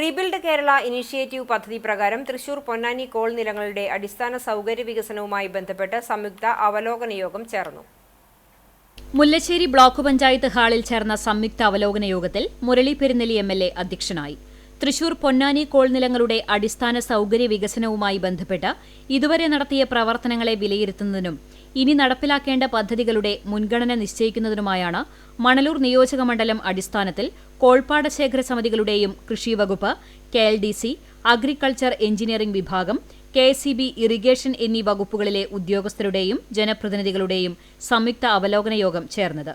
Rebuild Kerala initiative പദ്ധതി പ്രകാരം Thrissur Ponnani call നിലങ്ങളുടെ അടിസ്ഥാന സൗകര്യ വികസനവുമായി ബന്ധപ്പെട്ട് സംയുക്ത അവലോകന യോഗം ചേർന്നു. മുല്ലശ്ശേരി ബ്ലോക്ക് പഞ്ചായത്ത് ഹാളിൽ ചേർന്ന സംയുക്ത അവലോകന യോഗത്തിൽ Murali Perunnali M L A അധ്യക്ഷനായി. തൃശൂർ പൊന്നാനി കോൾ നിലങ്ങളുടെ അടിസ്ഥാന സൗകര്യ വികസനവുമായി ബന്ധപ്പെട്ട് ഇതുവരെ നടത്തിയ പ്രവർത്തനങ്ങളെ വിലയിരുത്തുന്നതിനും ഇനി നടപ്പിലാക്കേണ്ട പദ്ധതികളുടെ മുൻഗണന നിശ്ചയിക്കുന്നതിനുമായാണ് മണലൂർ നിയോജക മണ്ഡലം അടിസ്ഥാനത്തിൽ കോൾപ്പാടശേഖര സമിതികളുടെയും കൃഷി വകുപ്പ് K L D C agriculture engineering വിഭാഗം കെ സി ബി ഇറിഗേഷൻ എന്നീ വകുപ്പുകളിലെ ഉദ്യോഗസ്ഥരുടെയും ജനപ്രതിനിധികളുടെയും സംയുക്ത അവലോകന യോഗം ചേർന്നത്.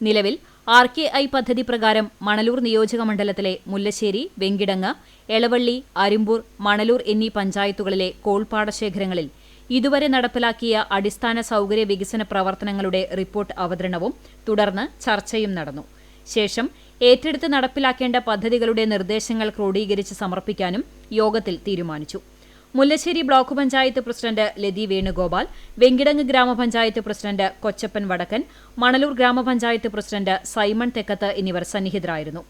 നിലവിൽ ആർ കെ ഐ പദ്ധതി പ്രകാരം മണലൂർ നിയോജക മണ്ഡലത്തിലെ മുല്ലശ്ശേരി വെങ്കിടങ്ങ് എളവള്ളി അരിമ്പൂർ മണലൂർ എന്നീ പഞ്ചായത്തുകളിലെ കോൾപ്പാടശേഖരങ്ങളിൽ ഇതുവരെ നടപ്പിലാക്കിയ അടിസ്ഥാന സൗകര്യ വികസന പ്രവർത്തനങ്ങളുടെ റിപ്പോർട്ട് അവതരണവും തുടർന്ന് ചർച്ചയും നടന്നു. ശേഷം ഏറ്റെടുത്ത് നടപ്പിലാക്കേണ്ട പദ്ധതികളുടെ നിർദ്ദേശങ്ങൾ ക്രോഡീകരിച്ച് സമർപ്പിക്കാനും യോഗത്തിൽ തീരുമാനിച്ചു. മുല്ലശ്ശേരി ബ്ലോക്ക് പഞ്ചായത്ത് പ്രസിഡന്റ് ലതി വേണുഗോപാൽ വെങ്കിടങ്ങ് ഗ്രാമപഞ്ചായത്ത് പ്രസിഡന്റ് കൊച്ചപ്പൻ വടക്കൻ മണലൂർ ഗ്രാമപഞ്ചായത്ത് പ്രസിഡന്റ് സൈമൺ തെക്കത്ത് എന്നിവർ സന്നിഹിതരായിരുന്നു.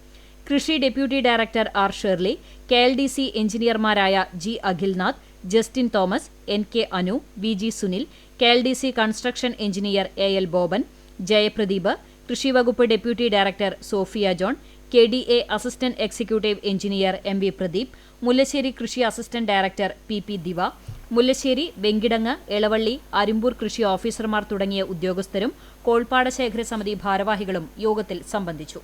കൃഷി deputy director R Shirley K L D C എഞ്ചിനീയർമാരായ G Akhilnath Justin Thomas N K Anu V G Sunil K L D C construction engineer A L Boban Jayapradeep കൃഷി വകുപ്പ് deputy director Sophia John K D A assistant executive engineer M V Pradeep Mullassery കൃഷി assistant director P P ദിവ മുല്ലശ്ശേരി വെങ്കിടങ്ങ് എളവള്ളി അരിമ്പൂർ കൃഷി ഓഫീസർമാർ തുടങ്ങിയ ഉദ്യോഗസ്ഥരും കോൾപ്പാട ശേഖര സമിതി ഭാരവാഹികളും യോഗത്തിൽ സംബന്ധിച്ചു.